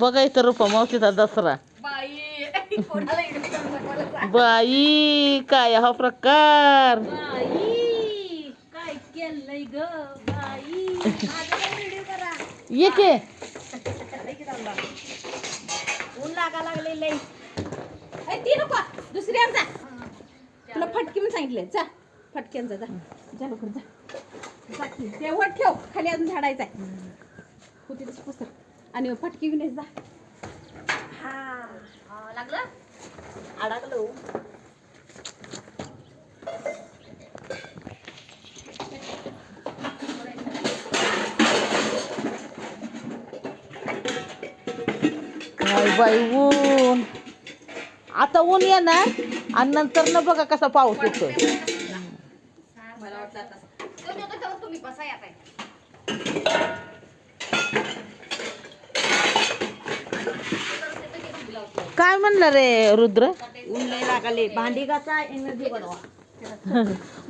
बघा इथं रुपा मावशीचा दसरा. बाई काय हा प्रकार? बाई काय केलंय ग? बाई माझा व्हिडिओ करा. ये के. लई की थांबा. ऊन लागा लागले ती नको. दुसरी जा तुला फटकी मी सांगितले जा फटक्यान जा. जा लवकर जा. ठेव. खाली अजून झाडायचं आहे होती तशी पुस्तक. आणि फटकी घेऊन ये जा. हा हा, लागलं? अडकलो. काय बाई ऊन. आता ऊन येणार आणि नंतर न बघा कसा पाऊस येतो. मला वाटलं आता तुम्ही बसा आता काय म्हणलं रे रुद्र? लागले. भांडी घासा एनर्जी बनवा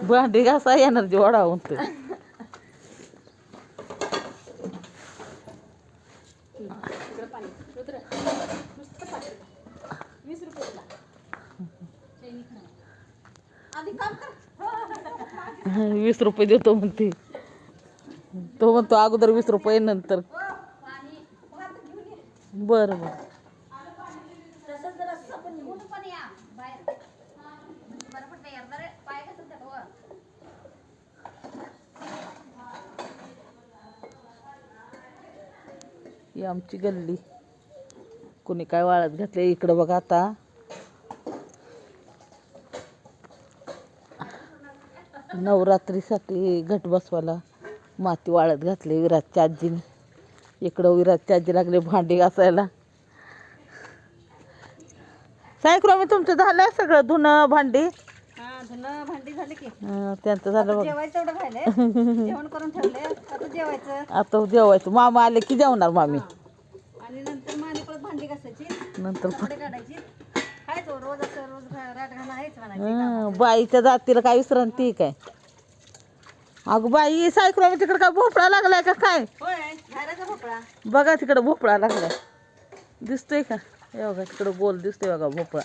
भांडी घासा एनर्जी वाढावून ते वीस रुपये देतो म्हणते. तो म्हणतो अगोदर वीस रुपये नंतर. बरं बरं. ही आमची गल्ली. कोणी काय वाळत घातले इकडं बघा आता. नवरात्रीसाठी घट बसवायला माती वाळत घातली विराजच्या आजीने इकडं विराजच्या आजी लागले भांडी घासायला. सायक्रमी तुमचं झालं सगळं धुणं भांडी? हा धुणं भांडी झाली की. त्यांचं झालं बघ. जेवायचं एवढं राहिलंय. जेवण करून ठेवलंय. आता जेवायचं? आता जेवायचं. मामा आले की जेवणार मामी. आणि नंतर मग आणि परत भांडी घासायची. नंतर कपडे काढायची. खायचं रोज असं रोज घा- राट घालणं आहेच म्हणायचं हं, बाईच्या जातीला काय विश्रांती काय? अगं बाई सायकल तिकडे काय भोपळा लागलाय का काय? होय घराचा भोपळा. बघा तिकडं भोपळा लागलाय. दिसतोय का? हे बघा तिकडं गोल दिसतोय बघा भोपळा.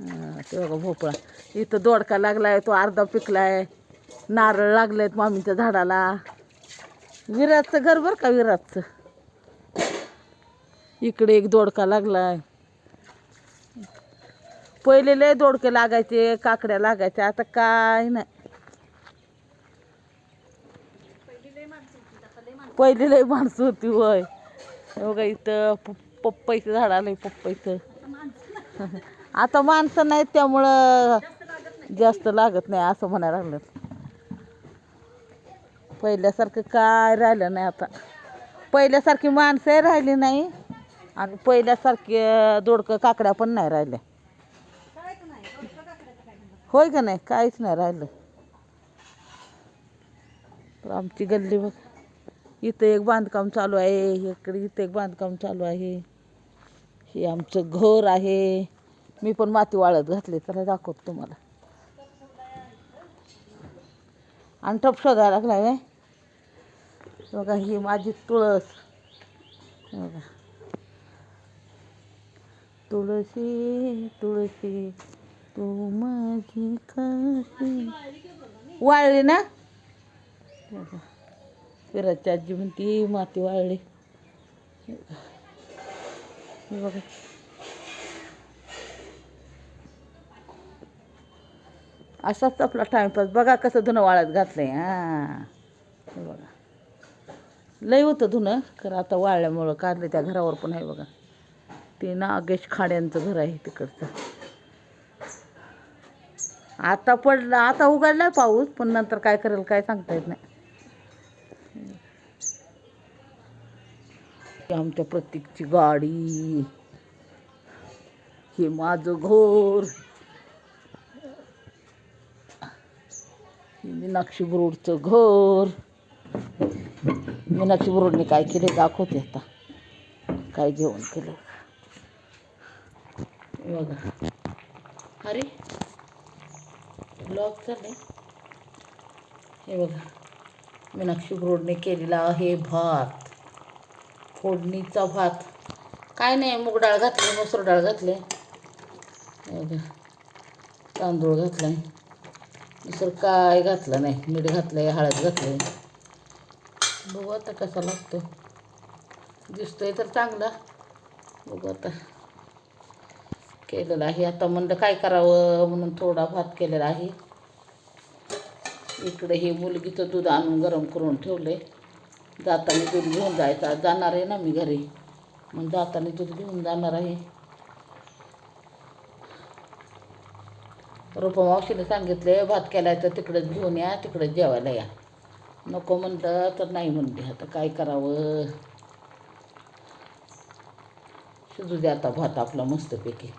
हं, ते बघा भोपळा. इथं दोडका लागलाय तो अर्धा पिकलाय. नारळ लागले आहेत मामीच्या झाडाला. विराजचं घर बरं का विराजचं इकडे एक दोडका लागलाय. पहिले लय दोडके लागायचे काकड्या लागायच्या आता काय नाही. पहिली लय माणसं होती वय बघा इथं पप्पाईचं झाड आलंय पप्पाईचं. आता माणसं नाहीत त्यामुळं जास्त लागत नाही असं म्हणायला लागलं पहिल्यासारखं काय राहिलं नाही आता. पहिल्यासारखी माणसंही राहिली नाही आणि पहिल्यासारखी दोडकं काकड्या पण नाही राहिल्या. होय का नाही? काहीच नाही राहिलं. तर आमची गल्ली बघ. इथं एक बांधकाम चालू आहे इकडे इथं एक बांधकाम चालू आहे. हे आमचं घर आहे. मी पण माती वाळत घातली त्याला दाखवतो तुम्हाला. आणि टप शोधायला लागला आहे बघा ही माझी तुळस. बघा. तुळशी तुळशी तू माझी कशी. वाळली ना? फिराची आजी म्हणती माती वाळली. हे बघा. असाच आपला टाइमपास बघा कसं धुणं वाळत घातलंय. हां बघा. लय होतं धुणं खरं आता वाळल्यामुळं काढलं त्या घरावर पण आहे बघा. ते नागेश खाड्यांचं घर आहे तिकडचं. आता पडला आता उघडलाय पाऊस पण नंतर काय करेल काय सांगता येत नाही. आमच्या प्रतीकची गाडी. हे माझं घोर. मीनाक्षी बुरुडचं घर. मीनाक्षी बुरुडने काय केले दाखवते आता. काय जेवण केलं? बघा. अरे ब्लॉग चालले हे बघा. मीनाक्षी बुरुडने केलेला आहे भात. फोडणीचा भात. काय नाही मूग डाळ घातली मसूर डाळ घातली. बघा. तांदूळ घातला आहे दुसरं काय घातलं नाही. मीठ घातलं आहे हळद घातलं आहे बघू आता कसा लागतो दिसतोय तर चांगला. बघू आता. केलेलं आहे. आता म्हणलं काय करावं म्हणून थोडा भात केलेला आहे. इकडे हे मुलगीचं दूध आणून गरम करून ठेवले जाताना दूध घेऊन जायचा. जाणार आहे ना मी घरी. मग जाताना दूध घेऊन जाणार आहे. रूपमावशीने सांगितले भात केलाय तर तिकडेच घेऊन या तिकडेच जेवायला या. नको म्हणलं तर नाही म्हणते आता काय करावं? शिजू द्या आता भात आपला मस्तपैकी.